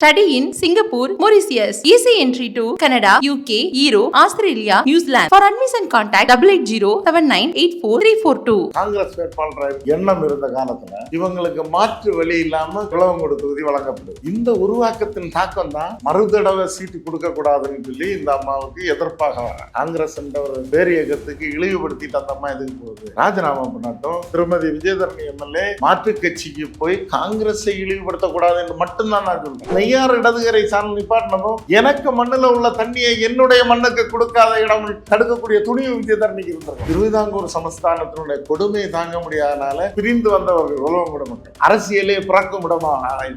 Study in Singapore Mauritius easy entry to Canada UK Europe Australia New Zealand for admission UK, Europe, Australia, New Zealand. For admission contact 880-7984-342. Congress வேட்பாளர் எண்ணம் இருந்த காலத்துல இவங்களுக்கு மாற்று வழி இல்லாம குளவங்கோடு தொகுதி வழங்கப்படுது. இந்த உருவாக்கத்தின் தாக்கம் தான் மறுதடவை சீட்டு கொடுக்க கூடாதுன்னு சொல்லி இந்த அம்மாவுக்கு எதிர்ப்பாக வர. காங்கிரஸ் என்ற ஒரு பேர் இயக்கத்துக்கு இழிவுபடுத்திட்டு அந்த அம்மா எதுக்கு போகுது? ராஜினாமா பண்ணட்டும். திருமதி விஜயதரணி எம்எல்ஏ மாற்று கட்சிக்கு போய் காங்கிரஸை இழிவுபடுத்தக்கூடாது என்று மட்டும்தான் நான் சொல்றேன். நெய்யார் இடதுகரை சார்ந்து நிப்பாட்டினதும் எனக்கு மண்ணுல உள்ள தண்ணியை என்னுடைய மண்ணுக்கு கொடுக்காத இடம் தடுக்கக்கூடிய துணிவு விஜயதரணிக்கு இருந்தது. திருவிதாங்கூர் சமஸ்தானத்தினுடைய கொடுமையை தாங்க முடியாதனால பிரிந்து வந்தவர்கள் உலகம் விட மக்கள் அரசியலே பிறக்கும்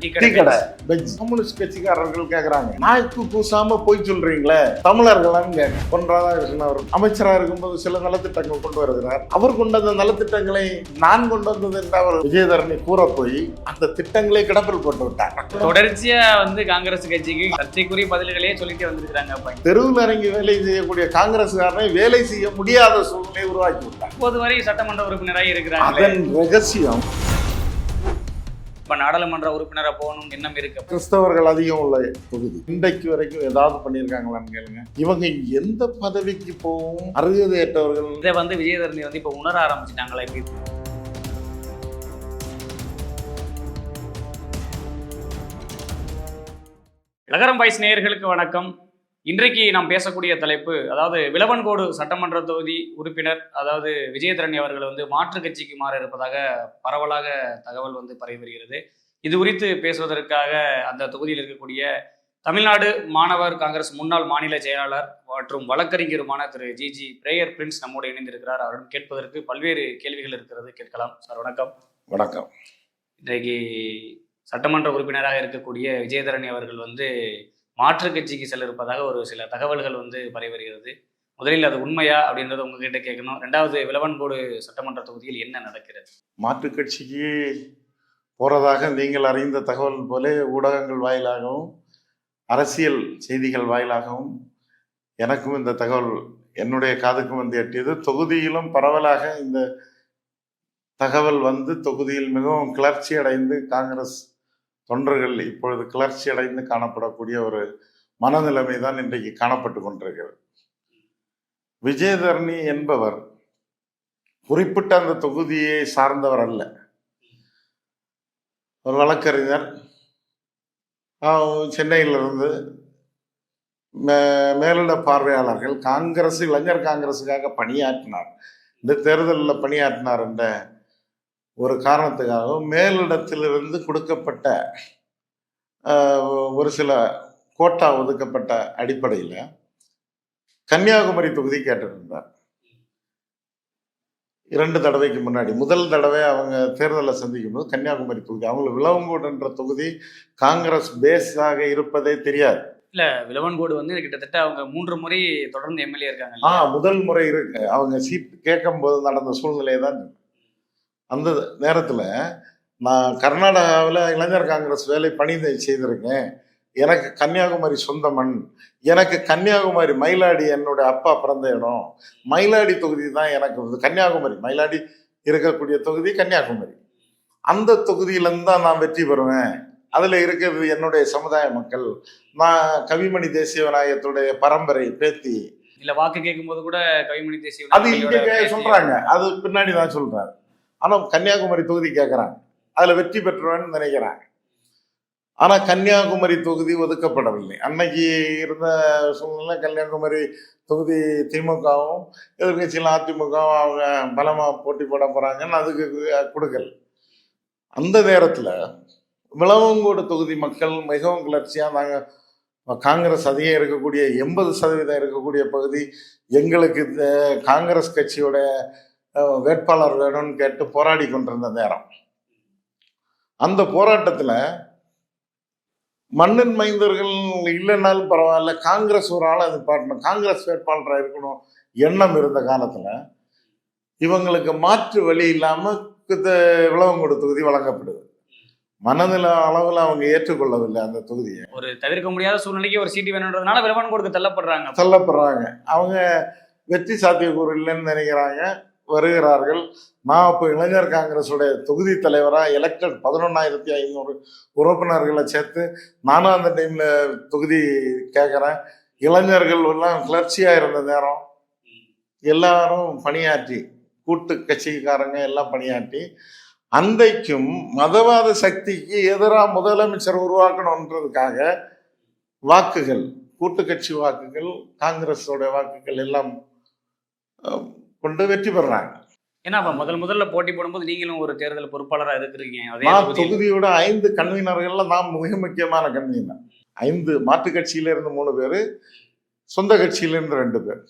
டீ கடை கடை. கம்யூனிஸ்ட் கட்சிக்காரர்கள் கேக்குறாங்க. நாய்க்கு கூசாம போய் சொல்றீங்களே? தமிழர்களான்னு பொன் ராதாகிருஷ்ணன் அவர் அமைச்சரா இருக்கும்போது சில நலத்திட்டங்கள் கொண்டு வருகிறார். அவர் கொண்டு வந்த நலத்திட்டங்களை நான் கொண்டு வந்தது என்று அவர் விஜயதரணி கூற போய் அந்த திட்டங்களை கிடப்பில் போட்டு விட்டார். தொடர்ச்சியா வந்து காங்கிரஸ் கட்சிக்கு சர்ச்சைக்குரிய பதில்களே சொல்லிட்டே வந்திருக்காங்க அப்ப. தெருவில் இறங்கி வேலை செய்யக்கூடிய காங்கிரஸ்காரனை வேலை செய்ய முடியாத சூழ்நிலை உருவாக்கி விட்டார் இப்போது வரை சட்டமன்ற உறுப்பினராக இருக்கிறாங்க அதன் ரகசியம். இப்ப நாடாளுமன்ற உறுப்பினரா போகணும் எண்ணம் இருக்கு. கிறிஸ்தவர்கள் அதிகம் உள்ள தொகுதி. இன்றைக்கு வரைக்கும் ஏதாவது பண்ணியிருக்காங்களான்னு கேளுங்க. இவங்க எந்த பதவிக்கு போகவும் அருகதையற்றவர்கள். இதை வந்து விஜயதரணி வந்து இப்ப உணர ஆரம்பிச்சிட்டாங்களா இப்படி? லகரம் பாய்ஸ் நேயர்களுக்கு வணக்கம். இன்றைக்கு நாம் பேசக்கூடிய தலைப்பு அதாவது விளவன்கோடு சட்டமன்ற தொகுதி உறுப்பினர் அதாவது விஜயதரணி அவர்கள் வந்து மாற்றுக் கட்சிக்கு மாற இருப்பதாக பரவலாக தகவல் வந்து பரவி வருகிறது. இது குறித்து பேசுவதற்காக அந்த தொகுதியில் இருக்கக்கூடிய தமிழ்நாடு மாணவர் காங்கிரஸ் முன்னாள் மாநில செயலாளர் மற்றும் வழக்கறிஞருமான திரு ஜி ஜி பிரேயர் பிரின்ஸ் நம்மோடு இணைந்திருக்கிறார். அவரிடம் கேட்பதற்கு பல்வேறு கேள்விகள் இருக்கிறது. கேட்கலாம். சார் வணக்கம். வணக்கம். இன்றைக்கு சட்டமன்ற உறுப்பினராக இருக்கக்கூடிய விஜயதரணி அவர்கள் வந்து மாற்றுக் கட்சிக்கு செல்ல இருப்பதாக ஒரு சில தகவல்கள் வந்து பரவி வருகிறது. முதலில் அது உண்மையா அப்படின்றத உங்ககிட்ட கேட்கணும். ரெண்டாவது விளவன்போடு சட்டமன்ற தொகுதியில் என்ன நடக்கிறது? மாற்றுக் கட்சிக்கு போறதாக நீங்கள் அறிந்த தகவல் போல ஊடகங்கள் வாயிலாகவும் அரசியல் செய்திகள் வாயிலாகவும் எனக்கும் இந்த தகவல் என்னுடைய காதுக்கும் வந்து எட்டியது. தொகுதியிலும் பரவலாக இந்த தகவல் வந்து தொகுதியில் மிகவும் கிளர்ச்சி அடைந்து காங்கிரஸ் தொண்டர்கள் இப்பொழுது கிளர்ச்சி அடைந்து காணப்படக்கூடிய ஒரு மனநிலைமை தான் இன்றைக்கு காணப்பட்டு கொண்டிருக்கிறது. விஜயதரணி என்பவர் குறிப்பிட்ட அந்த தொகுதியை சார்ந்தவர் அல்ல. ஒரு வழக்கறிஞர். சென்னையிலிருந்து மே மேலிட பார்வையாளர்கள் காங்கிரஸ் இளைஞர் காங்கிரஸுக்காக பணியாற்றினார். இந்த தேர்தலில் பணியாற்றினார் என்ற ஒரு காரணத்துக்காகவும் மேலிடத்திலிருந்து கொடுக்கப்பட்ட ஒரு சில கோட்டா ஒதுக்கப்பட்ட அடிப்படையில் கன்னியாகுமரி தொகுதி கேட்டிருந்தார் இரண்டு தடவைக்கு முன்னாடி முதல் தடவை அவங்க தேர்தலை சந்திக்கும் போது கன்னியாகுமரி தொகுதி அவங்களுக்கு விளவங்கோடுன்ற தொகுதி காங்கிரஸ் பேஸாக இருப்பதே தெரியாது இல்ல விளவன்கோடு வந்து கிட்டத்தட்ட அவங்க மூன்று முறை தொடர்ந்து எம்எல்ஏ இருக்காங்க ஆ? முதல் முறை இருக்கு அவங்க சீட் கேட்கும் போது நடந்த சூழ்நிலை தான். அந்த நேரத்தில் நான் கர்நாடகாவில் இளைஞர் காங்கிரஸ் வேலை பணி செய்திருக்கேன். எனக்கு கன்னியாகுமரி சொந்த மண். எனக்கு கன்னியாகுமரி மயிலாடி என்னுடைய அப்பா பிறந்த இடம். மயிலாடி தொகுதி தான் எனக்கு கன்னியாகுமரி. மயிலாடி இருக்கக்கூடிய தொகுதி கன்னியாகுமரி. அந்த தொகுதியிலேருந்து தான் நான் வெற்றி பெறுவேன். அதில் இருக்கிறது என்னுடைய சமுதாய மக்கள். நான் கவிமணி தேசிய விநாயகத்துடைய பரம்பரை பேத்தி. இல்ல வாக்கு கேட்கும் போது கூட கவிமணி தேசிய அது இங்க விநாயகரோட கே- பேச்சு- சொல்றாங்க அது பின்னாடி தான் சொல்றாரு. ஆனால் கன்னியாகுமரி தொகுதி கேட்குறாங்க அதில் வெற்றி பெற்றுவேன்னு நினைக்கிறாங்க. ஆனால் கன்னியாகுமரி தொகுதி ஒதுக்கப்படவில்லை. அன்னைக்கு இருந்த சூழ்நிலை கன்னியாகுமரி தொகுதி திமுகவும் எதிர்கட்சியில் அதிமுகவும் அவங்க பலமாக போட்டி போட போகிறாங்கன்னு அதுக்கு கொடுக்கல. அந்த நேரத்தில் விளவங்கோடு தொகுதி மக்கள் மிகவும் கிளர்ச்சியாக நாங்கள் காங்கிரஸ் அதிகம் இருக்கக்கூடிய எண்பது சதவீதம் இருக்கக்கூடிய பகுதி எங்களுக்கு காங்கிரஸ் கட்சியோட வேட்பாளர் வேணும்னு கேட்டு போராடி கொண்டிருந்த நேரம். அந்த போராட்டத்தில் மண்ணின் மைந்தர்கள் இல்லைன்னாலும் பரவாயில்ல காங்கிரஸ் ஒரு ஆளை நிப்பாட்டணும் காங்கிரஸ் வேட்பாளராக இருக்கணும் எண்ணம் இருந்த காலத்தில் இவங்களுக்கு மாற்று வழி இல்லாமல் விளவங்கோடு தொகுதி வழங்கப்படுது. மனநில அளவில் அவங்க ஏற்றுக்கொள்ளவில்லை அந்த தொகுதியை. ஒரு தவிர்க்க முடியாத சூழ்நிலைக்கு ஒரு சீட்டு வேணுன்றதுனால விளவன்கோடுக்கு தள்ளப்படுறாங்க. தள்ளப்படுறாங்க. அவங்க வெற்றி சாத்தியக்கூறு இல்லைன்னு நினைக்கிறாங்க. வருகிறார்கள். நான் இப்போ இளைஞர் காங்கிரஸுடைய தொகுதி தலைவராக எலெக்டட் பதினொன்னாயிரத்தி ஐநூறு உறுப்பினர்களை சேர்த்து நானும் அந்த டைமில் தொகுதி கேட்குறேன். இளைஞர்கள் எல்லாம் கிளர்ச்சியாக இருந்த நேரம் எல்லாரும் பணியாற்றி கூட்டு கட்சிக்காரங்க எல்லாம் பணியாற்றி அன்றைக்கும் மதவாத சக்திக்கு எதிராக முதலமைச்சர் உருவாக்கணுன்றதுக்காக வாக்குகள் கூட்டு கட்சி வாக்குகள் காங்கிரஸோட வாக்குகள் எல்லாம் கொண்டு வெற்றி பெறாங்க. ஏன்னா அப்ப முதல் முதல்ல போட்டி போடும்போது நீங்களும் ஒரு தேர்தல் பொறுப்பாளரா இருக்கிறீங்க நான். தொகுதியோட ஐந்து கன்வீனர்கள்ல நான் மிக முக்கியமான கன்வீனர். ஐந்து மாற்று கட்சியில இருந்து மூணு பேர் சொந்த கட்சியில இருந்து ரெண்டு பேர்.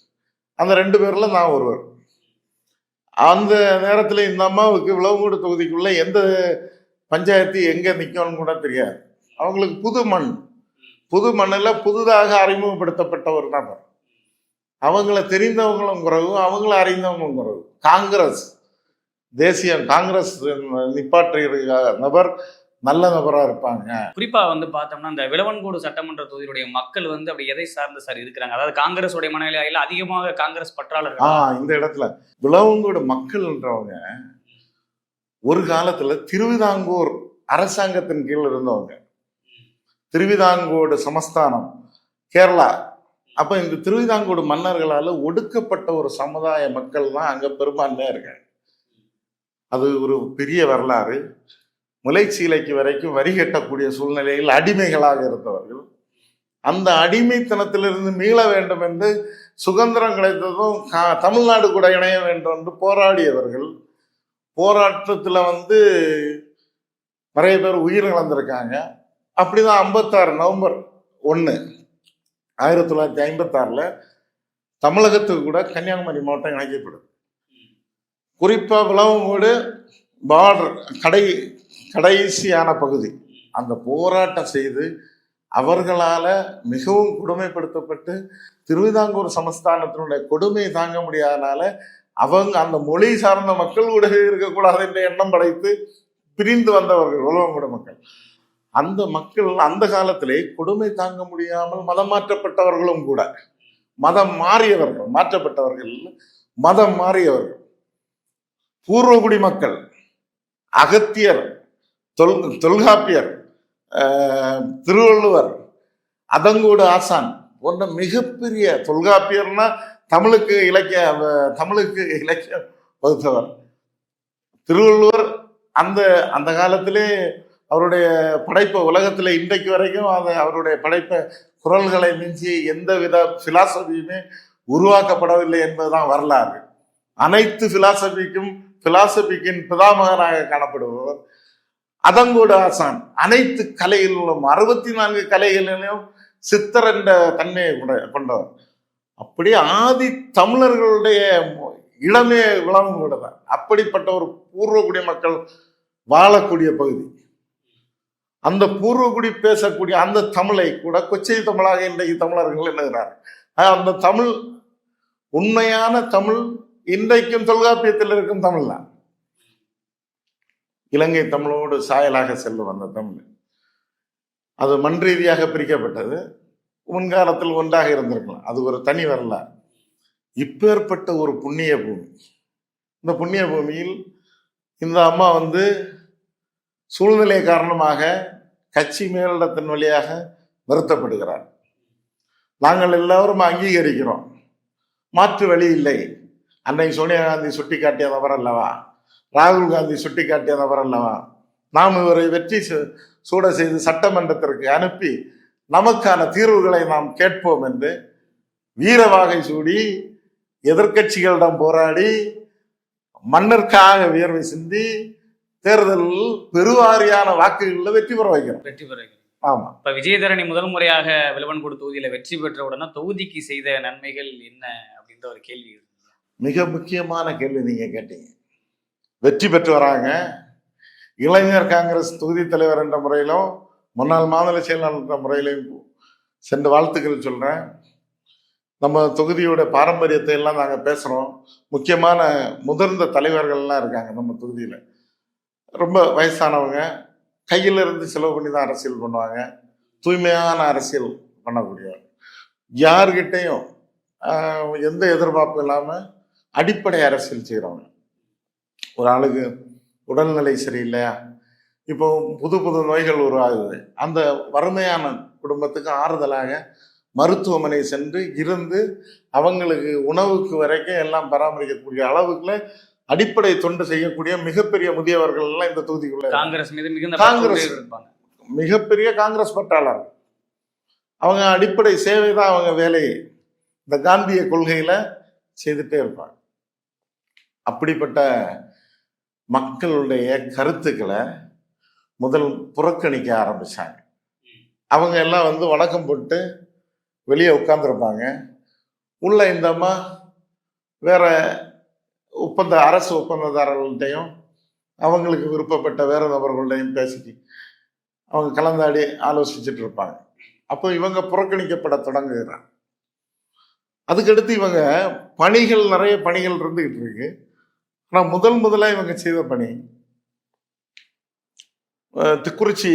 அந்த ரெண்டு பேர்ல நான் ஒருவர். அந்த நேரத்துல இந்த அம்மாவுக்கு விளவங்கோடு தொகுதிக்குள்ள எந்த பஞ்சாயத்து எங்க நிக்கணும்னு கூட தெரியாது. அவங்களுக்கு புது மண். புது மண்ணில் புதுதாக அறிமுகப்படுத்தப்பட்ட ஒரு நபர் அவங்கள தெரிந்தவங்களும் குறைவு அவங்கள அறிந்தவங்களும் குறைவு காங்கிரஸ் தேசிய காங்கிரஸ் நிப்பாற்றுகிற நபர் நல்ல நபரா இருப்பாங்க. குறிப்பா வந்து பார்த்தோம்னா இந்த விளவன்கோடு சட்டமன்ற தொகுதியுடைய மக்கள் வந்து அப்படி எதை சார்ந்து சார் இருக்கிறாங்க? அதாவது காங்கிரஸுடைய மனநிலையில அதிகமாக காங்கிரஸ் ஆ பற்றாளர்கள் இந்த இடத்துல விளவங்கோடு மக்கள்ன்றவங்க ஒரு காலத்துல திருவிதாங்கூர் அரசாங்கத்தின் கீழ் இருந்தவங்க. திருவிதாங்கோடு சமஸ்தானம் கேரளா அப்ப இந்த திருவிதாங்கோடு மன்னர்களால ஒடுக்கப்பட்ட ஒரு சமுதாய மக்கள் தான் அங்க பெரும்பான்மையா இருக்காங்க. அது ஒரு பெரிய வரலாறு. முலைச்சீலைக்கு வரைக்கும் வரி கட்டக்கூடிய சூழ்நிலையில் அடிமைகளாக இருந்தவர்கள். அந்த அடிமைத்தனத்திலிருந்து மீள வேண்டும் என்று சுதந்திரம் கிடைத்ததும் கா- தமிழ்நாடு கூட இணைய வேண்டும் என்று போராடியவர்கள். போராட்டத்தில் வந்து நிறைய பேர் உயிர் இழந்திருக்காங்க. அப்படிதான் ஐம்பத்தாறு நவம்பர் ஒன்று ஆயிரத்தி தொள்ளாயிரத்தி ஐம்பத்தாறில் தமிழகத்துக்கு கூட கன்னியாகுமரி மாவட்டம் இணைக்கப்படும். குறிப்பாக விளவங்கோடு பார்டர் கடை கடைசியான பகுதி. அந்த போராட்டம் செய்து அவர்களால் மிகவும் கொடுமைப்படுத்தப்பட்டு திருவிதாங்கூர் சமஸ்தானத்தினுடைய கொடுமை தாங்க முடியாதனால அவங்க அந்த மொழி சார்ந்த மக்கள் கூட இருக்கக்கூடாது என்ற எண்ணம் படைத்து பிரிந்து வந்தவர்கள் உலகங்குட மக்கள். அந்த மக்கள் அந்த காலத்திலே கொடுமை தாங்க முடியாமல் மதம் மாற்றப்பட்டவர்களும் கூட. மதம் மாறியவர்கள் மாற்றப்பட்டவர்கள் மதம் மாறியவர்கள். பூர்வகுடி மக்கள் அகத்தியர் தொல் தொல்காப்பியர் திருவள்ளுவர் அதங்கூடு ஆசான் போன்ற மிகப்பெரிய தொல்காப்பியர்னா தமிழுக்கு இலக்கிய தமிழுக்கு இலக்கியம் வகுத்தவர். திருவள்ளுவர் அந்த அந்த காலத்திலே அவருடைய படைப்பை உலகத்தில் இன்றைக்கு வரைக்கும் அதை அவருடைய படைப்பை குரல்களை மிஞ்சி எந்த வித பிலாசபியுமே உருவாக்கப்படவில்லை என்பதுதான் வரலாறு. அனைத்து பிலாசபிக்கும் பிலாசபிக்கின் பிதாமகனாக காணப்படுபவர் அதங்கோடு ஆசான். அனைத்து கலைகளிலும் அறுபத்தி நான்கு கலைகளிலும் சித்தர் என்ற தன்மையை கொண்ட- கொண்டவர். அப்படி ஆதி தமிழர்களுடைய இடமே விளங்கும் தான் அப்படிப்பட்ட ஒரு பூர்வக்குடி மக்கள் வாழக்கூடிய பகுதி. அந்த பூர்வகுடி பேசக்கூடிய அந்த தமிழை கூட கொச்சை தமிழாக இன்றைக்கு தமிழர்கள் எண்ணுகிறார் அந்த தமிழ் உண்மையான தமிழ் இன்றைக்கும் தொல்காப்பியத்தில் இருக்கும் தமிழ் தான் இலங்கை தமிழோடு சாயலாக செல்லும் அந்த தமிழ். அது மண் ரீதியாக பிரிக்கப்பட்டது. முன்காலத்தில் ஒன்றாக இருந்திருக்கலாம். அது ஒரு தனி வரலாறு. இப்பேற்பட்ட ஒரு புண்ணிய பூமி. இந்த புண்ணிய பூமியில் இந்த அம்மா வந்து சூழ்நிலை காரணமாக கட்சி மேலிடத்தின் வழியாக வருத்தப்படுகிறார். நாங்கள் எல்லாரும் அங்கீகரிக்கிறோம். மாற்று வழி இல்லை. அன்னை சோனியா காந்தி சுட்டிக்காட்டிய நபர் அல்லவா? ராகுல் காந்தி சுட்டிக்காட்டிய நபர் அல்லவா? நாம் இவரை வெற்றி சு- சூட செய்து சட்டமன்றத்திற்கு அனுப்பி நமக்கான தீர்வுகளை நாம் கேட்போம் என்று வீரவாகை சூடி எதிர்க்கட்சிகளிடம் போராடி மன்னருக்காக வியர்வை சிந்தி தேர்தலில் பெருவாரியான வாக்குகளில் வெற்றி பெற வைக்கிறோம் வெற்றி பெறுகிறீங்க ஆமா. இப்ப விஜயதரணி முதல் முறையாக விளவன்கோடு தொகுதியில வெற்றி பெற்ற உடனே தொகுதிக்கு செய்த நன்மைகள் என்ன அப்படின்ற ஒரு கேள்வி. மிக முக்கியமான கேள்வி நீங்க கேட்டீங்க. வெற்றி பெற்று வராங்க. இளைஞர் காங்கிரஸ் தொகுதி தலைவர் என்ற முறையிலும் முன்னாள் மாநில செயலாளர் என்ற முறையிலும் சென்று வாழ்த்துக்கள் சொல்றேன். நம்ம தொகுதியோட பாரம்பரியத்தை எல்லாம் நாங்கள் பேசுகிறோம் முக்கியமான முதிர்ந்த தலைவர்கள்லாம் இருக்காங்க நம்ம தொகுதியில். ரொம்ப வயசானவங்க கையில் இருந்து செலவு பண்ணி தான் அரசியல் பண்ணுவாங்க. தூய்மையான அரசியல் பண்ணக்கூடியவர். யார்கிட்டையும் எந்த எதிர்பார்ப்பும் இல்லாமல் அடிப்படை அரசியல் செய்கிறவங்க ஒரு ஆளுக்கு உடல்நிலை சரியில்லையா? இப்போ புது புது நோய்கள் உருவாகுது. அந்த வறுமையான குடும்பத்துக்கு ஆறுதலாக மருத்துவமனை சென்று இருந்து அவங்களுக்கு உணவுக்கு வரைக்கும் எல்லாம் பராமரிக்கக்கூடிய அளவுக்குள்ள அடிப்படை தொண்டு செய்யக்கூடிய மிகப்பெரிய முதியவர்கள் எல்லாம் இந்த தொகுதிக்குள்ள. காங்கிரஸ் மீது மிகுந்த காங்கிரஸ். மிகப்பெரிய காங்கிரஸ் பற்றாளர் அவங்க அடிப்படை சேவை தான் அவங்க வேலையே இந்த காந்திய கொள்கையில செய்துட்டே இருப்பாங்க. அப்படிப்பட்ட மக்களுடைய கருத்துக்களை முதல் புறக்கணிக்க ஆரம்பிச்சாங்க. அவங்க எல்லாம் வந்து வணக்கம் போட்டு வெளியே உட்காந்துருப்பாங்க உள்ள இந்த அம்மா வேற ஒப்பந்த அரசு ஒப்பந்ததாரர்கள்ட்டையும் அவங்களுக்கு விருப்பப்பட்ட வேற நபர்கள்டையும் பேசி அவங்க கலந்தாடி ஆலோசிச்சுட்டு இருப்பாங்க அப்போ இவங்க புறக்கணிக்கப்பட தொடங்குகிறான் அதுக்கடுத்து இவங்க பணிகள் நிறைய பணிகள் இருந்துகிட்டு இருக்கு ஆனால் முதல் முதலாக இவங்க செய்த பணி திக்குறிச்சி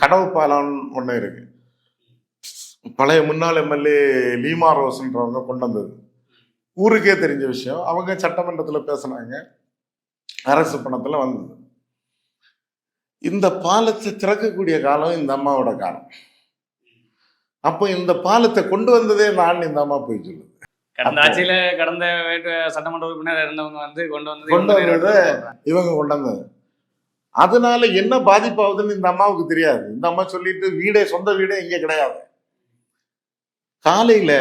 கடவு பாலம் ஒன்று இருக்கு. பழைய முன்னாள் எம்எல்ஏ லீமா ரோஸ்ன்றவங்க கொண்டு வந்தது. ஊருக்கே தெரிஞ்ச விஷயம். அவங்க சட்டமன்றத்தில் பேசினாங்க. அரசு பணத்தில் வந்தது. இந்த பாலத்தை திறக்கக்கூடிய காலம் இந்த அம்மாவோட காலம். அப்போ இந்த பாலத்தை கொண்டு வந்ததே நான் இந்த அம்மா போய் சொல்லுது. கடந்த ஆட்சியில கடந்த சட்டமன்ற உறுப்பினர் இருந்தவங்க வந்து கொண்டு வந்தது கொண்டு இவங்க வந்தது இவங்க கொண்டு வந்தது. அதனால என்ன பாதிப்பாகுதுன்னு இந்த அம்மாவுக்கு தெரியாது. இந்த அம்மா சொல்லிட்டு வீடே சொந்த வீடே இங்க கிடையாது. காலையில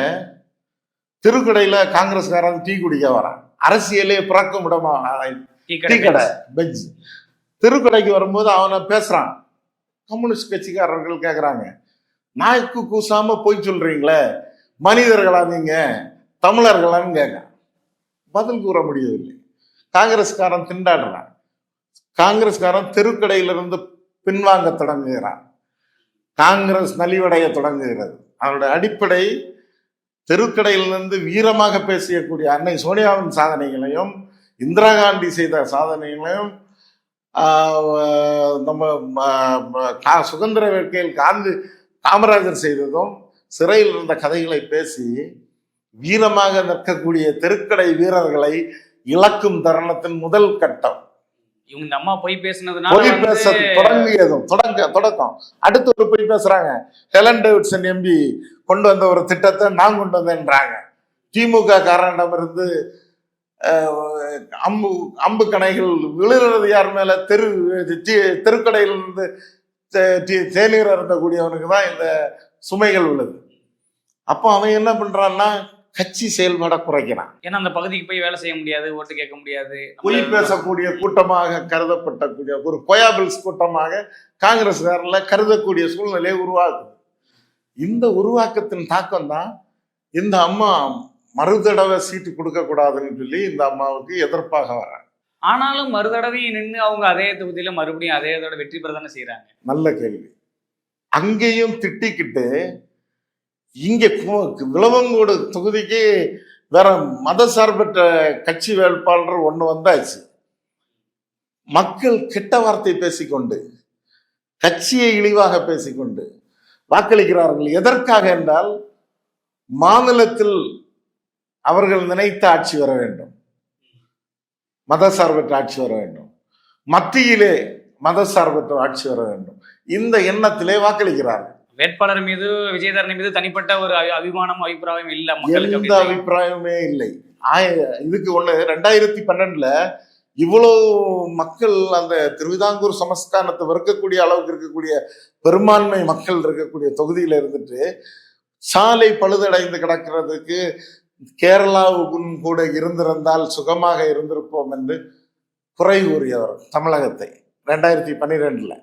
திருக்கடையில காங்கிரஸ்காரன் டீ குடிக்க வரான். அரசியலே பிறக்கும் இடமா டீ கடை பெஞ்ச். திருக்கடைக்கு வரும்போது அவனை பேசுறான். கம்யூனிஸ்ட் கட்சிக்காரர்கள் கேக்குறாங்க. நாய்க்கு கூசாம போய் சொல்றீங்களே மனிதர்களா நீங்க? தமிழர்களான்னு கேட்க பதில் கூற முடியவில்லை. காங்கிரஸ்காரன் திண்டாடுறான். காங்கிரஸ்காரன் தெருக்கடையிலிருந்து பின்வாங்க தொடங்குகிறான். காங்கிரஸ் நலிவடைய தொடங்குகிறது. அவருடைய அடிப்படை தெருக்கடையிலிருந்து வீரமாக பேசியக்கூடிய அன்னை சோனியாவின் சாதனைகளையும் இந்திரா காந்தி செய்த சாதனைகளையும் நம்ம கா- சுதந்திர வேட்கையில் காந்தி காமராஜர் செய்ததும் சிறையில் இருந்த கதைகளை பேசி வீரமாக நிற்கக்கூடிய தெருக்கடை வீரர்களை இழக்கும் தருணத்தின் முதல் கட்டம். இவங்க இந்த அம்மா பொய் பேசுனதுனால பொய் பேச தொடங்கியதும் தொடங்க தொடக்கம். அடுத்து ஒரு பொய் பேசுறாங்க. ஹெலன் டேவிட்சன் எம்பி கொண்டு வந்த ஒரு திட்டத்தை நான் கொண்டு வந்தேன்றாங்க. திமுக காரனிடமிருந்து அஹ், அம்பு அம்பு கணைகள் விழுகிறது யார் மேல? தெரு தெருக்கடையிலிருந்து தேநீர் அருந்தக்கூடியவனுக்கு தான் இந்த சுமைகள் விழுது அப்போ அவன் என்ன பண்றான்னா கட்சி செயல்பாட குறைக்கிறான். ஏன்னா அந்த பகுதிக்கு போய் வேலை செய்ய முடியாது ஓட்டு கேட்க முடியாது. பொய் பேசக்கூடிய கூட்டமாக கருதப்பட்டக்கூடிய ஒரு கொயாபிள்ஸ் கூட்டமாக காங்கிரஸ்காரர்ல கருதக்கூடிய சூழ்நிலையை உருவாக்குது. இந்த உருவாக்கத்தின் தாக்கம் தான் இந்த அம்மா மறுதடவை சீட்டு கொடுக்க கூடாதுன்னு சொல்லி இந்த அம்மாவுக்கு எதிர்ப்பாக வராங்க. ஆனாலும் மறுதடவையும் நின்று அவங்க அதே தொகுதியில மறுபடியும் அதே இதோட வெற்றி பெற தானே செய்யறாங்க நல்ல கேள்வி. அங்கேயும் திட்டிக்கிட்டு இங்கே கு- விளவங்கோடு தொகுதிக்கு வேற மத சார்பற்ற கட்சி வேட்பாளர் ஒன்று வந்தாச்சு. மக்கள் கெட்ட வார்த்தை பேசிக்கொண்டு கட்சியை இழிவாக பேசிக்கொண்டு வாக்களிக்கிறார்கள். எதற்காக என்றால் மாநிலத்தில் அவர்கள் நினைத்த ஆட்சி வர வேண்டும். மதசார்பற்ற ஆட்சி வர வேண்டும். மத்தியிலே மதசார்பற்ற ஆட்சி வர வேண்டும். இந்த எண்ணத்திலே வாக்களிக்கிறார்கள். வேட்பாளர் மீது விஜயதரணி மீது தனிப்பட்ட ஒரு அபி- அபிமானம் அபிப்பிராயம் இல்ல மக்களுக்கு எந்த அபிப்பிராயமே இல்லை. இதுக்கு ஒண்ணு ரெண்டாயிரத்தி பன்னெண்டுல இவ்வளோ மக்கள் அந்த திருவிதாங்கூர் சமஸ்தானத்தை வெறுக்கக்கூடிய அளவுக்கு இருக்கக்கூடிய பெரும்பான்மை மக்கள் இருக்கக்கூடிய தொகுதியில இருந்துட்டு சாலை பழுதடைந்து கிடக்கிறதுக்கு கேரளாவுக்கும் கூட இருந்திருந்தால் சுகமாக இருந்திருப்போம் என்று குறை கூறியவர் தமிழகத்தை ரெண்டாயிரத்தி பன்னிரெண்டுல.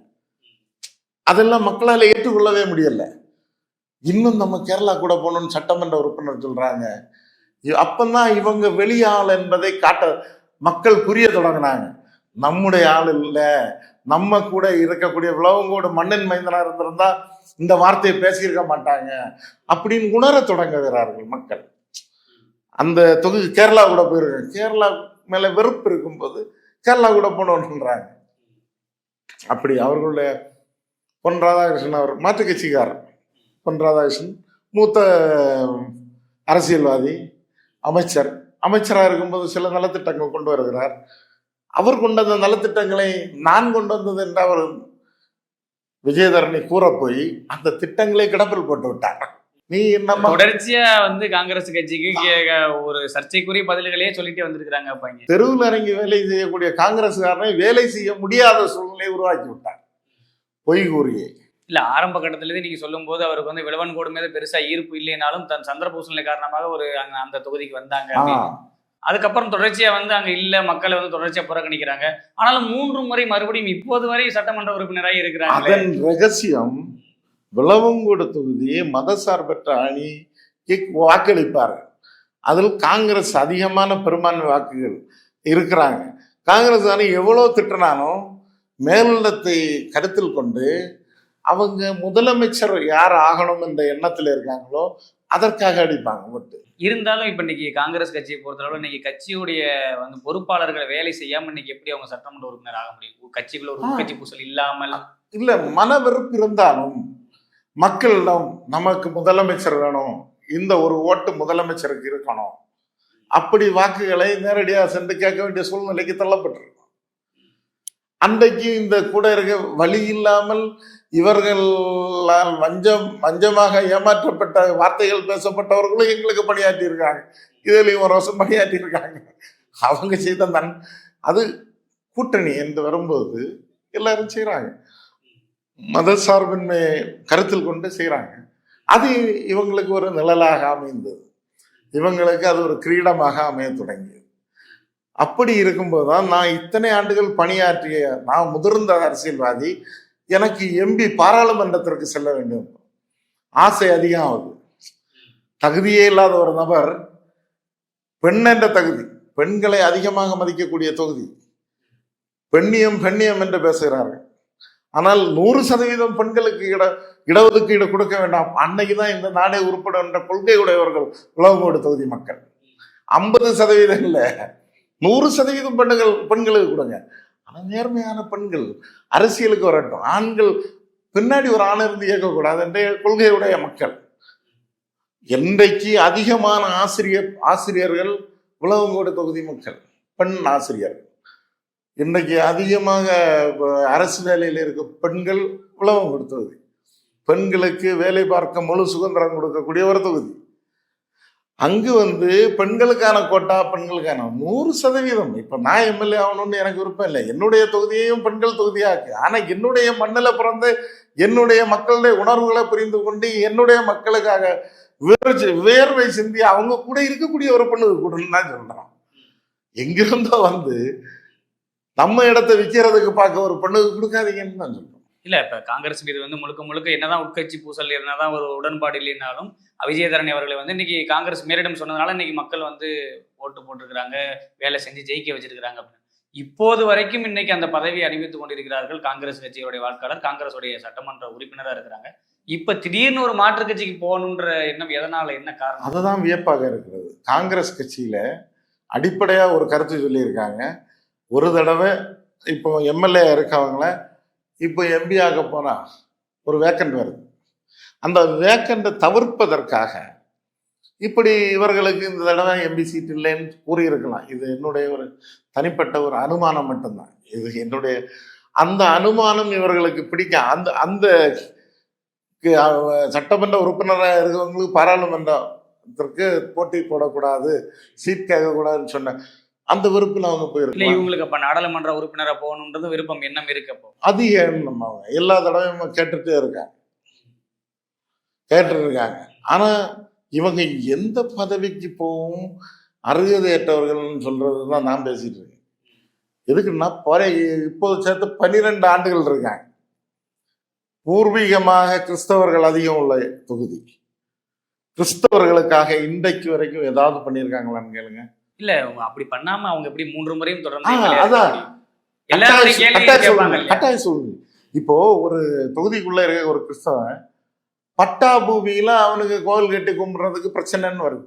அதெல்லாம் மக்களால் ஏற்றுக்கொள்ளவே முடியல. இன்னும் நம்ம கேரளா கூட போகணும்னு சட்டமன்ற உறுப்பினர் சொல்றாங்க. அப்பந்தான் இவங்க வெளியாள் என்பதை காட்ட மக்கள் புரிய தொடங்கினாங்க. நம்முடைய ஆள் இல்லை. நம்ம கூட இருக்கக்கூடிய விளவங்கோடு மண்ணின் மைந்தனா இருந்திருந்தா இந்த வார்த்தையை பேசியிருக்க மாட்டாங்க அப்படின்னு உணர தொடங்குகிறார்கள் மக்கள். அந்த தொகுதி கேரளா கூட போயிருக்காங்க. கேரளா மேல வெறுப்பு இருக்கும்போது கேரளா கூட போனோன்றாங்க அப்படி அவர்களுடைய பொன் ராதாகிருஷ்ணன் அவர் மாற்றுக் கட்சிக்காரர். பொன் ராதாகிருஷ்ணன் மூத்த அரசியல்வாதி அமைச்சர். அமைச்சராக இருக்கும்போது சில நலத்திட்டங்கள் கொண்டு வருகிறார். அவர் கொண்டு வந்த நலத்திட்டங்களை நான் கொண்டு வந்தது என்று அவர் விஜயதரணி கூற போய் அந்த திட்டங்களை கிடப்பில் போட்டு விட்டார். நீ நம்ம தொடர்ச்சியா வந்து காங்கிரஸ் கட்சிக்கு கே- ஒரு சர்ச்சைக்குரிய பதில்களையே சொல்லிட்டே வந்திருக்கிறாங்க தெருவில் இறங்கி வேலை செய்யக்கூடிய காங்கிரஸ்காரனை வேலை செய்ய முடியாத சூழ்நிலையை உருவாக்கி விட்டார். பொய் கூறியே. இல்ல ஆரம்ப கட்டத்திலேயே நீங்க சொல்லும் போது அவருக்கு வந்து விளவன் கோடு மீது பெருசா ஈர்ப்பு இல்லைனாலும் தன் சந்திரபூசணி காரணமாக ஒரு அங்க அந்த தொகுதிக்கு வந்தாங்க. அதுக்கப்புறம் தொடர்ச்சியா வந்து அங்க இல்ல மக்களை வந்து தொடர்ச்சியா புறக்கணிக்கிறாங்க. ஆனாலும் மூன்று முறை மறுபடியும் இப்போது வரை சட்டமன்ற உறுப்பினராக இருக்கிறாங்க அதன் ரகசியம் விளவங்கோடு தொகுதி மதசார்பற்ற அணிக்கு வாக்களிப்பார்கள். அதில் காங்கிரஸ் அதிகமான பெரும்பான்மை வாக்குகள் இருக்கிறாங்க. காங்கிரஸ் அணி எவ்வளோ திட்டினாலும் மேலிடத்தை கருத்தில் கொண்டு அவங்க முதலமைச்சர் யார் ஆகணும் என்ற எண்ணத்தில் இருக்காங்களோ அதற்காக அடிப்பாங்க ஓட்டு. இருந்தாலும் இப்ப இன்னைக்கு காங்கிரஸ் கட்சியை பொறுத்தளவு இன்னைக்கு கட்சியுடைய வந்து பொறுப்பாளர்களை வேலை செய்யாம இன்னைக்கு எப்படி அவங்க சட்டமன்ற உறுப்பினர் ஆக முடியும்? கட்சிக்குள்ள ஒரு. உட்கட்சி பூசல் இல்லாமல் இல்லை மன வெறுப்பு இருந்தாலும் மக்களிடம் நமக்கு முதலமைச்சர் வேணும் இந்த ஒரு ஓட்டு முதலமைச்சருக்கு இருக்கணும். அப்படி வாக்குகளை நேரடியாக சென்று கேட்க வேண்டிய சூழ்நிலைக்கு தள்ளப்பட்டிருக்கும் அன்றைக்கு இந்த கூட இருக்க வழி இல்லாமல் இவர்களால் வஞ்சம் வஞ்சமாக ஏமாற்றப்பட்ட வார்த்தைகள் பேசப்பட்டவர்களும் எங்களுக்கு பணியாற்றி இருக்காங்க. ஒரு வருஷம் பணியாற்றி இருக்காங்க. அவங்க செய்த நன் அது கூட்டணி என்று வரும்போது எல்லாரும் செய்கிறாங்க மத சார்பின்மை கருத்தில் கொண்டு செய்கிறாங்க அது இவங்களுக்கு ஒரு நிழலாக அமைந்தது. இவங்களுக்கு அது ஒரு கிரீடமாக அமைய தொடங்கியது. அப்படி இருக்கும்போது தான் நான் இத்தனை ஆண்டுகள் பணியாற்றிய நான் முதிர்ந்த அரசியல்வாதி எனக்கு எம்பி பாராளுமன்றத்திற்கு செல்ல வேண்டும். ஆசை அதிகம் ஆகுது தகுதியே இல்லாத ஒரு நபர் பெண் என்ற தகுதி பெண்களை அதிகமாக மதிக்கக்கூடிய தொகுதி பெண்ணியம் பெண்ணியம் என்று பேசுகிறார்கள். ஆனால் நூறு சதவீதம் பெண்களுக்கு இட இடஒதுக்கீடு கொடுக்க வேண்டாம். அன்னைக்கு தான் இந்த நாடே உருப்படும் என்ற கொள்கை உடையவர்கள் உலகமோடு தொகுதி மக்கள். ஐம்பது சதவீதம் இல்லை. நூறு சதவீதம் பெண்கள் பெண்களுக்கு கொடுங்க. ஆனால் நேர்மையான பெண்கள் அரசியலுக்கு வரட்டும். ஆண்கள் பின்னாடி ஒரு ஆணை இருந்து இயக்கக்கூடாது என்ற கொள்கையுடைய மக்கள். என்றைக்கு அதிகமான ஆசிரியர் ஆசிரியர்கள் உலகங்கோடு தொகுதி மக்கள் பெண் ஆசிரியர்கள் இன்றைக்கு அதிகமாக அரசு வேலையில் இருக்க பெண்கள் உலகம் கொடுத்தது பெண்களுக்கு வேலை பார்க்க முழு சுதந்திரம் கொடுக்கக்கூடிய ஒரு தொகுதி. அங்கு வந்து பெண்களுக்கான கோட்டா பெண்களுக்கான நூறு சதவீதம். இப்ப நான் எம்எல்ஏ ஆகணும்னு எனக்கு விருப்பம் இல்லை. என்னுடைய தொகுதியையும் பெண்கள் தொகுதியாக்கு. ஆனா என்னுடைய மண்ணில் பிறந்து என்னுடைய மக்களுடைய உணர்வுகளை புரிந்து கொண்டு என்னுடைய மக்களுக்காக வேர்ச்சி வேர்வை சிந்தி அவங்க கூட இருக்கக்கூடிய ஒரு பெண்ணுக்கு கூடன்னு தான் சொல்றோம். எங்கிருந்தோ வந்து நம்ம இடத்த விற்கிறதுக்கு பார்க்க ஒரு பெண்ணுக்கு கொடுக்காதீங்கன்னு தான் சொல்றோம். இல்ல இப்ப காங்கிரஸ் மீது வந்து முழுக்க முழுக்க என்னதான் உட்கட்சி பூசல் என்னதான் ஒரு உடன்பாடு இல்லைனாலும் விஜயதரணி அவர்களை வந்து இன்னைக்கு காங்கிரஸ் மேலிடம் சொன்னதுனால இன்னைக்கு மக்கள் வந்து ஓட்டு போட்டிருக்கிறாங்க வேலை செஞ்சு ஜெயிக்க வச்சிருக்கிறாங்க அப்படின்னு. இப்போது வரைக்கும் இன்னைக்கு அந்த பதவியை அணிவித்துக் கொண்டிருக்கிறார்கள் காங்கிரஸ் கட்சியுடைய வாக்காளர் காங்கிரஸுடைய சட்டமன்ற உறுப்பினராக இருக்கிறாங்க. இப்ப திடீர்னு ஒரு மாற்று கட்சிக்கு போகணுன்ற எண்ணம் எதனால என்ன காரணம்? அதுதான் வியப்பாக இருக்கிறது. காங்கிரஸ் கட்சியில அடிப்படையா ஒரு கருத்து சொல்லியிருக்காங்க. ஒரு தடவை இப்போ எம்எல்ஏ இருக்கவங்கள இப்போ எம்பி ஆக போனால் ஒரு வேக்கண்ட் வருது. அந்த வேக்கண்டை தவிர்ப்பதற்காக இப்படி இவர்களுக்கு இந்த தடவை எம்பி சீட் இல்லைன்னு கூறியிருக்கலாம். இது என்னுடைய ஒரு தனிப்பட்ட ஒரு அனுமானம் மட்டும்தான். இது என்னுடைய அந்த அனுமானம் இவர்களுக்கு பிடிக்க அந்த அந்த சட்டமன்ற உறுப்பினராக இருக்கிறவங்களுக்கு பாராளுமன்றத்திற்கு போட்டி போடக்கூடாது சீட் கேட்கக்கூடாதுன்னு சொன்ன அந்த விருப்பில் அவங்க போயிருக்கலாம். இவங்களுக்கு அப்ப நாடாளுமன்ற உறுப்பினரா போகணுன்றது விருப்பம் எண்ணம் இருக்கு அப்போ. அது நம்ம எல்லா தடவையும் கேட்டுட்டே இருக்காங்க. கேட்டுட்டு இருக்காங்க. ஆனா இவங்க எந்த பதவிக்கு போகும் அருகதையற்றவர்கள்னு சொல்றது தான் நான் பேசிட்டு இருக்கேன். எதுக்குன்னா பொறை இப்போது சேர்த்து பன்னிரெண்டு ஆண்டுகள் இருக்காங்க. பூர்வீகமாக கிறிஸ்தவர்கள் அதிகம் உள்ள தொகுதி. கிறிஸ்தவர்களுக்காக இன்றைக்கு வரைக்கும் ஏதாவது பண்ணியிருக்காங்களான்னு கேளுங்க. இல்ல அவங்க அப்படி பண்ணாம அவங்க எப்படி மூன்று முறையும் தொடர்ந்து அதான். இருக்க முடியும்? எல்லாருடைய கட்டாய கேள்வியும் கட்டாய கேட்பாங்க சூழ்நிலை இல்லையா? கட்டாய சூழ்நிலை. இப்போ ஒரு தொகுதிக்குள்ள இருக்க ஒரு கிறிஸ்தவன் பட்டா பூமியில அவனுக்கு கோவில் கட்டி கும்பிடுறதுக்கு பிரச்சனைன்னு வருது.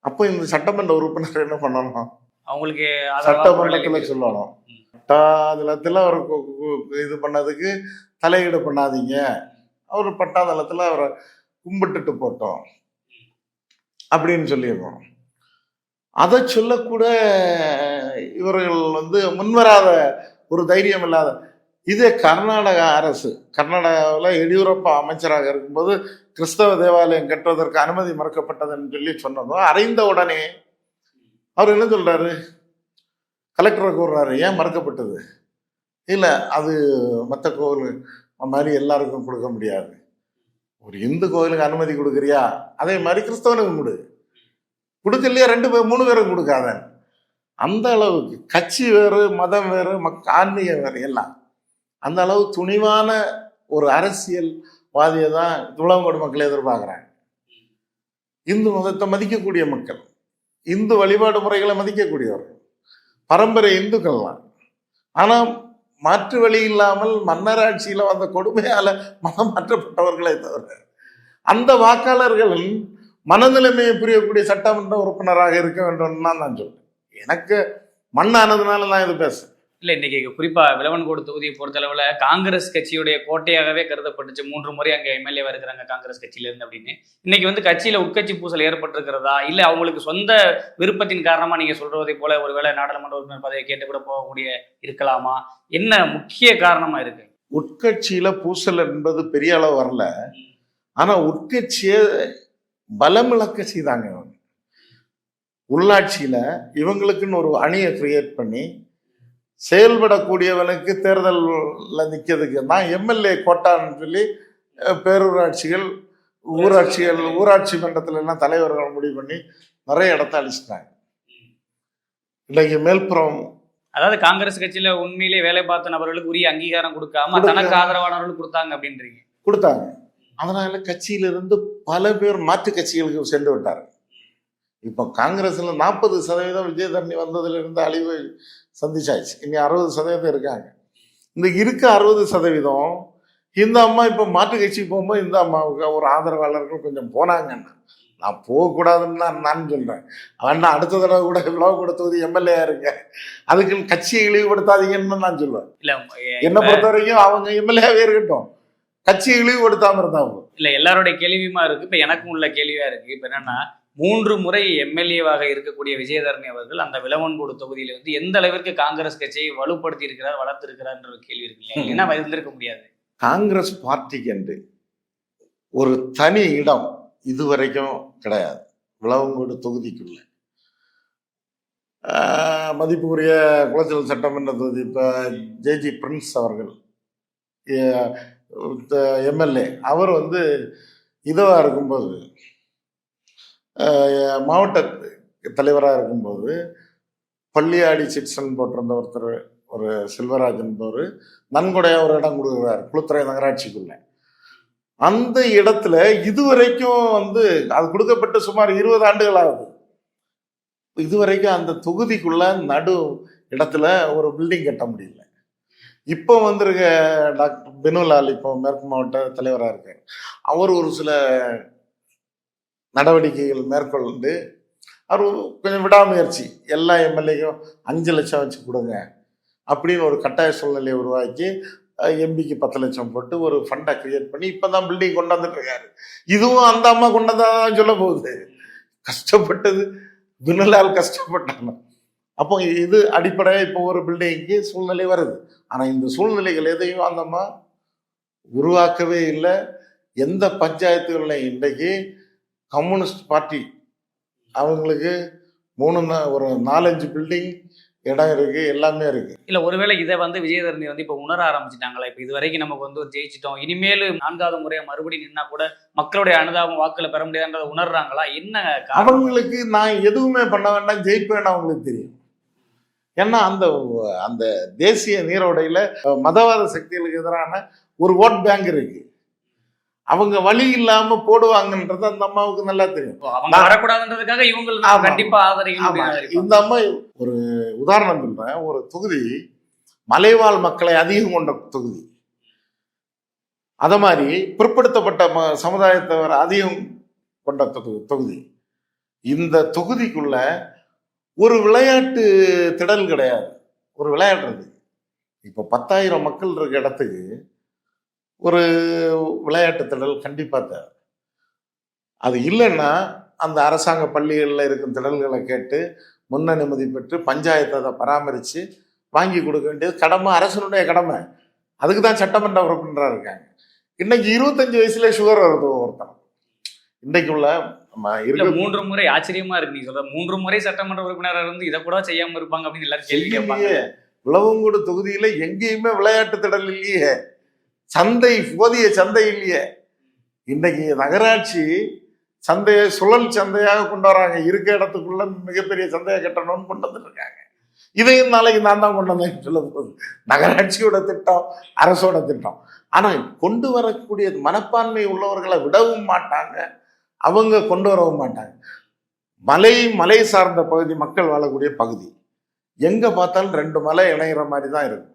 அப்போ இந்த சட்டமன்ற உறுப்பினர் என்ன பண்ணணும்? அவங்களுக்கு சட்டமன்றத்துல சொல்லணும். பட்டாதளத்துல அவர் கு- கு- இது பண்ணதுக்கு தலையீடு பண்ணாதீங்க. அவர் பட்டாதளத்துல அவரை கும்பிட்டுட்டு போட்டோம். அப்படின்னு சொல்லியிருக்கோம். அதை சொல்லக்கூட இவர்கள் வந்து முன்வராத ஒரு தைரியம் இல்லாத இதே கர்நாடக அரசு கர்நாடகாவில் எடியூரப்பா அமைச்சராக இருக்கும்போது கிறிஸ்தவ தேவாலயம் கட்டுவதற்கு அனுமதி மறுக்கப்பட்டதுன்னு சொல்லி சொன்னதும் அறிந்த உடனே அவர் என்ன சொல்கிறாரு கலெக்டரை கூறுறாரு ஏன் மறுக்கப்பட்டது? இல்லை அது மற்ற கோவில் மாதிரி எல்லாருக்கும் கொடுக்க முடியாது. ஒரு இந்து கோவிலுக்கு அனுமதி கொடுக்குறியா? அதே மாதிரி கிறிஸ்தவனுக்கும் கொடு. கொடுக்கலையா ரெண்டு பேர் மூணு பேரும் கொடுக்காத. அந்த அளவுக்கு கட்சி வேறு மதம் வேறு மக் ஆன்மீகம் வேறு எல்லாம். அந்த அளவு துணிவான ஒரு அரசியல்வாதியை தான் துளங்கோடு மக்கள் எதிர்பார்க்குறாங்க. இந்து மதத்தை மதிக்கக்கூடிய மக்கள் இந்து வழிபாடு முறைகளை மதிக்கக்கூடியவர்கள் பரம்பரை இந்துக்கள்லாம். ஆனால் மாற்று வழி இல்லாமல் மன்னராட்சியில் வந்த கொடுமையால் மதம் மாற்றப்பட்டவர்களே தவிர அந்த வாக்காளர்களின் மனநிலைமையை புரியக்கூடிய சட்டமன்ற உறுப்பினராக இருக்க வேண்டும் தான் நான் சொல்றேன். எனக்கு மண்ணானதுனால நான் இது பேசுறேன் இல்ல இன்னைக்கு குறிப்பா விளவன்கோடு தொகுதியை பொறுத்தளவுல காங்கிரஸ் கட்சியுடைய கோட்டையாகவே கருதப்பட்டுச்சு. மூன்று முறை அங்க எம்எல்ஏவா இருக்கிறாங்க காங்கிரஸ் கட்சியில இருந்து அப்படின்னு. இன்னைக்கு வந்து கட்சியில உட்கட்சி பூசல் ஏற்பட்டிருக்கிறதா? இல்ல அவங்களுக்கு சொந்த விருப்பத்தின் காரணமா நீங்க சொல்றதை போல ஒருவேளை நாடாளுமன்ற உறுப்பினர் பதவியை கேட்டு கூட போகக்கூடிய இருக்கலாமா? என்ன முக்கிய காரணமா இருக்கு? உட்கட்சியில பூசல் என்பது பெரிய அளவு வரல. ஆனா உட்கட்சியை பலமிழக்க செய்தாங்க இவங்க. உள்ளாட்சியில இவங்களுக்குன்னு ஒரு அணியை கிரியேட் பண்ணி செயல்படக்கூடியவனுக்கு தேர்தல்ல நிக்கிறதுக்கு நான் எம்எல்ஏ கோட்டான்னு சொல்லி பேரூராட்சிகள் ஊராட்சிகள் ஊராட்சி மன்றத்துல எல்லாம் தலைவர்கள் முடிவு பண்ணி நிறைய இடத்த அழிச்சிட்டாங்க. இன்னைக்கு மேல்புறம் அதாவது காங்கிரஸ் கட்சியில உண்மையிலேயே வேலை பார்த்த நபர்களுக்கு உரிய அங்கீகாரம் கொடுக்காம கொடுக்க- தனக்கு ஆதரவானவர்களுக்கு கொடுத்தாங்க அப்படின்றீங்க. கொடுத்தாங்க. அதனால கட்சியிலிருந்து பல பேர் மாற்று கட்சிகளுக்கு சென்று விட்டார் இப்போ காங்கிரஸ்ல நாற்பது சதவீதம் விஜயதரணி வந்ததுல இருந்து அழிவு சந்திச்சாச்சு. இனி அறுபது சதவீதம் இருக்காங்க. இந்த இருக்க அறுபது சதவீதம் இந்த அம்மா இப்போ மாற்று கட்சிக்கு போகும்போது இந்த அம்மாவுக்கு ஒரு ஆதரவாளர்கள் கொஞ்சம் போனாங்கன்னா. நான் போகக்கூடாதுன்னு தான் நான் சொல்றேன். வேண்டாம் அடுத்த தடவை கூட இவ்வளவு கூட தொகுதி எம்எல்ஏ இருங்க. அதுக்கு கட்சியை இழிவுபடுத்தாதீங்கன்னு நான் சொல்லுவேன். என்னை பொறுத்த வரைக்கும் அவங்க எம்எல்ஏவே இருக்கட்டும். கட்சியை இழிவுபடுத்தாம இருந்தா போதும். இல்ல எல்லாருடைய கேள்வியுமா இருக்கு? இப்ப எனக்கும் உள்ள கேள்வியா இருக்கு. இப்ப என்னன்னா மூன்று முறை எம்எல்ஏவாக இருக்கக்கூடிய விஜயதரணி அவர்கள் அந்த விளவன்கோடு தொகுதியில வந்து எந்த அளவிற்கு காங்கிரஸ் கட்சியை வலுப்படுத்தி இருக்கிறார் வளர்த்து இருக்கிறார் ஒரு கேள்வி இருக்கு இல்லையா? ஏன்னா இருந்திருக்க முடியாது. காங்கிரஸ் பார்ட்டிக்கு என்று ஒரு தனி இடம் இதுவரைக்கும் கிடையாது. விளவங்கோடு தொகுதிக்குள்ள. மதிப்புக்குரிய குளச்சல் சட்டமன்ற தொகுதி இப்போ ஜேஜி பிரின்ஸ் அவர்கள் எம்எல்ஏ. அவர் வந்து இதுவாக இருக்கும்போது மாவட்ட தலைவராக இருக்கும்போது பள்ளியாடி சிட்சன் போட்டிருந்த ஒருத்தர் ஒரு செல்வராஜ் என்பவர் நன்கொடையாக ஒரு இடம் கொடுக்குறாரு குளுத்துறை நகராட்சிக்குள்ளே. அந்த இடத்துல இதுவரைக்கும் வந்து அது கொடுக்கப்பட்டு சுமார் இருபது ஆண்டுகள் ஆகுது இதுவரைக்கும் அந்த தொகுதிக்குள்ள நடு இடத்துல ஒரு பில்டிங் கட்ட முடியல. இப்போ வந்திருக்க டாக்டர் பினுலால் இப்போ மேற்கு மாவட்ட தலைவராக இருக்கார். அவர் ஒரு சில நடவடிக்கைகள் மேற்கொண்டு அவர் கொஞ்சம் விடாமுயற்சி எல்லா எம்எல்ஏக்கும் அஞ்சு லட்சம் வச்சு கொடுங்க அப்படின்னு ஒரு கட்டாய சூழ்நிலையை உருவாக்கி எம்பிக்கு பத்து லட்சம் போட்டு ஒரு ஃபண்டை கிரியேட் பண்ணி இப்போ தான் பில்டிங் கொண்டாந்துட்டு இருக்காரு. இதுவும் அந்த அம்மா கொண்டாந்தான் சொல்ல போகுது. கஷ்டப்பட்டது பின்னலால் கஷ்டப்பட்டாங்க அப்போ இது அடிப்படையாக இப்போ ஒரு பில்டிங்க்கு சூழ்நிலை வருது. ஆனால் இந்த சூழ்நிலைகள் எதையும் அந்த அம்மா உருவாக்கவே இல்லை. எந்த பஞ்சாயத்துகளில் இன்றைக்கு கம்யூனிஸ்ட் பார்ட்டி அவங்களுக்கு மூணு ஒரு நாலஞ்சு பில்டிங் இடம் இருக்கு எல்லாமே இருக்கு. இல்ல ஒருவேளை இதை வந்து விஜயதரணி வந்து இப்ப உணர ஆரம்பிச்சிட்டாங்களா? இப்ப இது வரைக்கும் நமக்கு வந்து ஜெயிச்சிட்டோம். இனிமேல் நான்காவது முறையா மறுபடியும் நின்னா கூட மக்களுடைய அனுதாபம் வாக்குல பெற முடியாதுன்றதை உணர்றாங்களா? என்ன? அவங்களுக்கு நான் எதுவுமே பண்ண வேண்டாம் ஜெயிப்பேன்னு அவங்களுக்கு தெரியும். ஏன்னா அந்த அந்த தேசிய நீரோடையில மதவாத சக்திகளுக்கு எதிரான ஒரு ஓட் பேங்க் இருக்கு. அவங்க வழி இல்லாம போடுவாங்கன்றது அந்த அம்மாவுக்கு நல்லா தெரியும். வரக்கூடாதுன்றதுக்காக இவங்க. கண்டிப்பா அப்படின்னு இந்த அம்மா ஒரு உதாரணம் சொல்றேன். ஒரு தொகுதி மலைவாழ் மக்களை அதிகம் கொண்ட தொகுதி. அத மாதிரி பிற்படுத்தப்பட்ட ம- சமுதாயத்தவர் அதிகம் கொண்ட தொகு- தொகுதி. இந்த தொகுதிக்குள்ள ஒரு விளையாட்டு திடல் கிடையாது. ஒரு விளையாடுறது இப்போ பத்தாயிரம் மக்கள் இருக்க இடத்துக்கு ஒரு விளையாட்டு திடல் கண்டிப்பாக தேவை. அது இல்லைன்னா அந்த அரசாங்க பள்ளிகளில் இருக்கும் திடல்களை கேட்டு முன் அனுமதி பெற்று பஞ்சாயத்தை அதை பராமரித்து வாங்கி கொடுக்க வேண்டியது கடமை அரசனுடைய கடமை. அதுக்கு தான் சட்டமன்ற உறுப்பினராக இருக்காங்க. இன்னைக்கு இருபத்தஞ்சு வயசுல சுகர் வருது ஒருத்தன் இன்னைக்கு உள்ள மூன்று முறை ஆச்சரியமா இருக்கு. நீங்க சொல்ற மூன்று முறை சட்டமன்ற உறுப்பினரா இருந்து இதை கூட செய்யாம இருப்பாங்க அப்படின்னு எல்லாரும் கேள்வி கேட்பாங்க. விளவங்கோடு தொகுதியில எங்கேயுமே விளையாட்டு திடல் இல்லையே. சந்தை போதிய சந்தை இல்லையே. இன்னைக்கு நகராட்சி சந்தையை சுழல் சந்தையாக கொண்டு வராங்க. இருக்க இடத்துக்குள்ள மிகப்பெரிய சந்தையை கட்டணும்னு கொண்டு வந்துட்டு இருக்காங்க இதையும் நாளைக்கு நான் தான் கொண்டு வந்தேன் சொல்ல போகுது. நகராட்சியோட திட்டம் அரசோட திட்டம். ஆனா கொண்டு வரக்கூடிய மனப்பான்மை உள்ளவர்களை விடவும் மாட்டாங்க. அவங்க கொண்டு வரவும் மாட்டாங்க. மலை மலை சார்ந்த பகுதி மக்கள் வாழக்கூடிய பகுதி. எங்க பார்த்தாலும் ரெண்டு மலை இணைகிற மாதிரி தான் இருக்கும்.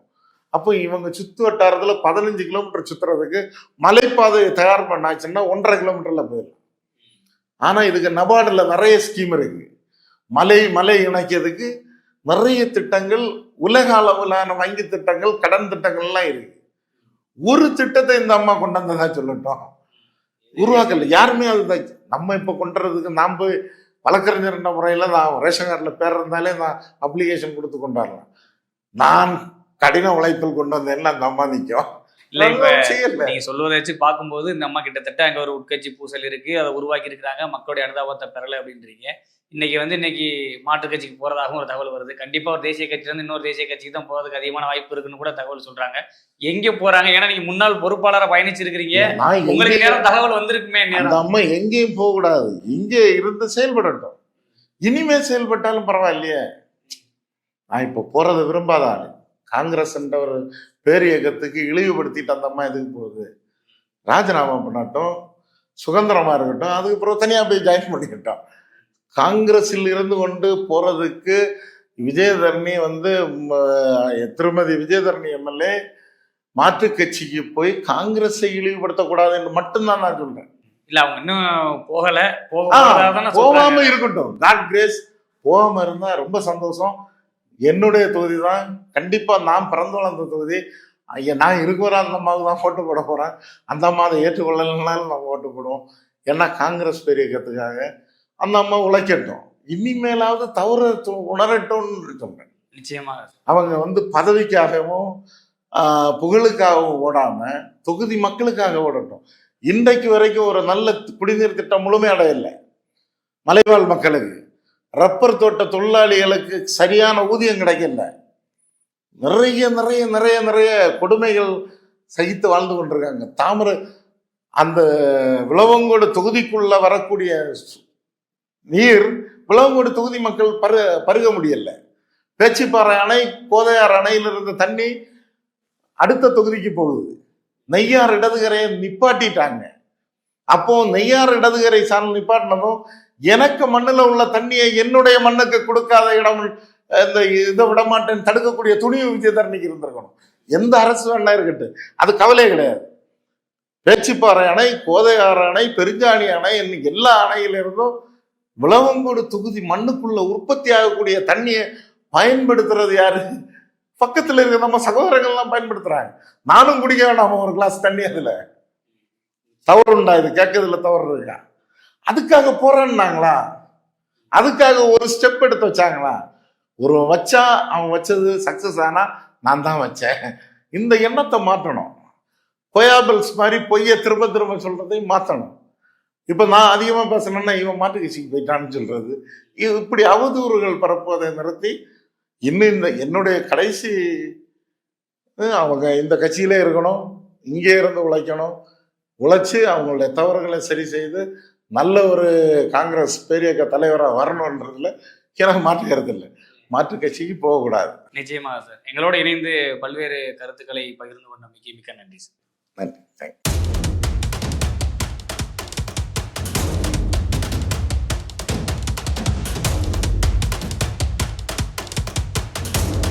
அப்போ இவங்க சுத்து வட்டாரத்தில் பதினஞ்சு கிலோமீட்டர் சுற்றுறதுக்கு மலைப்பாதையை தயார் பண்ணாச்சுன்னா ஒன்றரை கிலோமீட்டரில் போயிடலாம். ஆனால் இதுக்கு நபார்டில் நிறைய ஸ்கீம் இருக்கு. மலை மலை இணைக்கிறதுக்கு நிறைய திட்டங்கள் உலக அளவிலான வங்கி திட்டங்கள் கடன் திட்டங்கள்லாம் இருக்கு. ஒரு திட்டத்தை இந்த அம்மா கொண்டு வந்ததா சொல்லட்டும். உருவாக்கல. யாருமே அதுதான் நம்ம இப்ப கொண்டுறதுக்கு நாம் போய் வழக்கறிஞர் என்ற முறையில நான் ரேஷன் கார்டில் பேர் இருந்தாலே நான் அப்ளிகேஷன் கொடுத்து கொண்டாடுறேன் நான் கடின உழைப்பில் கொண்டு வந்தேன்னு அந்த அம்மா நிற்கும் இல்ல இப்ப நீங்க சொல்வதை வச்சு பார்க்கும்போது இந்த அம்மா கிட்டத்தட்ட அங்க ஒரு உட்கட்சி பூசல் இருக்கு அதை உருவாக்கி இருக்கிறாங்க மக்களுடைய அனுதாபத்தை பெறல அப்படின்றீங்க. இன்னைக்கு வந்து இன்னைக்கு மாற்றுக் கட்சிக்கு போறதாகவும் ஒரு தகவல் வருது. கண்டிப்பா ஒரு தேசிய கட்சியில இருந்து இன்னொரு தேசிய கட்சிக்கு தான் போறதுக்கு அதிகமான வாய்ப்பு இருக்குன்னு கூட தகவல் சொல்றாங்க. எங்க போறாங்க? ஏன்னா நீங்க முன்னாள் பொறுப்பாளரா பயணிச்சிருக்கிறீங்க. உங்களுக்கு நேரம் தகவல் வந்திருக்குமே நேரம். அம்மா எங்கேயும் போக கூடாது இங்கே இருந்து செயல்படட்டும். இனிமே செயல்பட்டாலும் பரவாயில்லையே. நான் இப்போ போறதை விரும்பாத ஆளு. காங்கிரஸ் என்ற ஒரு பேர் இயக்கத்துக்கு இழிவுபடுத்திட்டு அந்த அம்மா எதுக்கு போகுது? ராஜினாமா பண்ணட்டும் சுதந்திரமா இருக்கட்டும் அதுக்கு பிறகு தனியா போய் ஜாயின் பண்ணிக்கிட்டோம். காங்கிரஸில் இருந்து கொண்டு போறதுக்கு விஜயதரணி வந்து திருமதி விஜயதரணி எம்எல்ஏ மாற்றுக் கட்சிக்கு போய் காங்கிரஸை இழிவுபடுத்தக்கூடாது என்று மட்டும்தான் நான் சொல்றேன். இல்ல அவங்க இன்னும் போகல. போகாம. இருக்கட்டும். காட் கிரேஸ் போகாம இருந்தா ரொம்ப சந்தோஷம். என்னுடைய தொகுதி தான் கண்டிப்பா நான் பிறந்து வளர்ந்த தொகுதி. ஐயா நான் இருக்கிற அந்த அம்மாவுக்கு தான் ஓட்டு போட போறேன். அந்த அம்மா அதை ஏற்றுக்கொள்ளலைனாலும் நம்ம ஓட்டு போடுவோம். ஏன்னா காங்கிரஸ் பெரிய இயக்கத்துக்காக அந்த அம்மா உழைக்கட்டும். இனிமேலாவது தவறு உணரட்டும்னு சொல்றேன் நிச்சயமாக. அவங்க வந்து பதவிக்காகவும் புகழுக்காகவும் ஓடாம தொகுதி மக்களுக்காக ஓடட்டும். இன்றைக்கு வரைக்கும் ஒரு நல்ல குடிநீர் திட்டம் முழுமையடையலை மலைவாழ் மக்களுக்கு. ரப்பர் தோட்ட தொழிலாளிகளுக்கு சரியான ஊதியம் கிடைக்கல. நிறைய நிறைய நிறைய நிறைய கொடுமைகள் சகித்து வாழ்ந்து கொண்டிருக்காங்க. தாமரை அந்த விளவங்கோடு தொகுதிக்குள்ள வரக்கூடிய நீர் விளவங்கோடு தொகுதி மக்கள் பரு பருக முடியல. பேச்சிப்பாறை அணை கோதையார் அணையில் இருந்த தண்ணி அடுத்த தொகுதிக்கு போகுது. நெய்யார் இடதுகரையை நிப்பாட்டிட்டாங்க. அப்போ நெய்யார் இடதுகரை சார்ந்து நிப்பாட்டினதும் எனக்கு மண்ணில் உள்ள தண்ணியை என்னுடைய மண்ணுக்கு கொடுக்காத இடம் இந்த இதை விட மாட்டேன்னு தடுக்கக்கூடிய துணிவு விஜயதரணிக்கு இருந்திருக்கணும். எந்த அரசு வேணா இருக்கட்டும். அது கவலையே கிடையாது. பேச்சிப்பாறை அணை கோதையாறு அணை பெருஞ்சாணி அணை இன்னைக்கு எல்லா அணையிலிருந்தும் விளவங்கோடு தொகுதி மண்ணுக்குள்ள உற்பத்தி ஆகக்கூடிய தண்ணியை பயன்படுத்துறது யாரு? பக்கத்தில் இருக்க நம்ம சகோதரங்கள்லாம் பயன்படுத்துறாங்க. நானும் குடிக்க வேண்டாம் ஒரு கிளாஸ் தண்ணி அதில். தவறு உண்டா இது? கேட்கறதுல தவறு இருக்கா? அதுக்காக போறேன்னாங்களா? அதுக்காக ஒரு ஸ்டெப் எடுத்து வச்சாங்களா? ஒரு வச்சா அவன் வச்சது சக்சஸ் ஆனா நான் தான் வச்சேன். இந்த எண்ணத்தை மாற்றணும் கொயாபிள்ஸ் மாதிரி பொய்யை திரும்ப திரும்ப சொல்றதையும் மாற்றணும் இப்போ நான் அதிகமாக பேசணும்னா இவன் மாட்டு கட்சிக்கு போயிட்டான்னு சொல்றது. இது இப்படி அவதூறுகள் பரப்புவதை நிறுத்தி இன்னும் இந்த என்னுடைய கடைசி அவங்க இந்த கட்சியிலே இருக்கணும் இங்கே இருந்து உழைக்கணும் உழைச்சி அவங்களுடைய தவறுகளை சரி செய்து நல்ல ஒரு காங்கிரஸ் பெரிய தலைவராக வரணுன்றதுல எனக்கு மாற்று கருத்து இல்லை மாற்று கட்சிக்கு போகக்கூடாது நிச்சயமாக சார். எங்களோட இணைந்து பல்வேறு கருத்துக்களை பகிர்ந்து கொண்டமைக்கு மிக்க நன்றி சார். நன்றி. தேங்க்யூ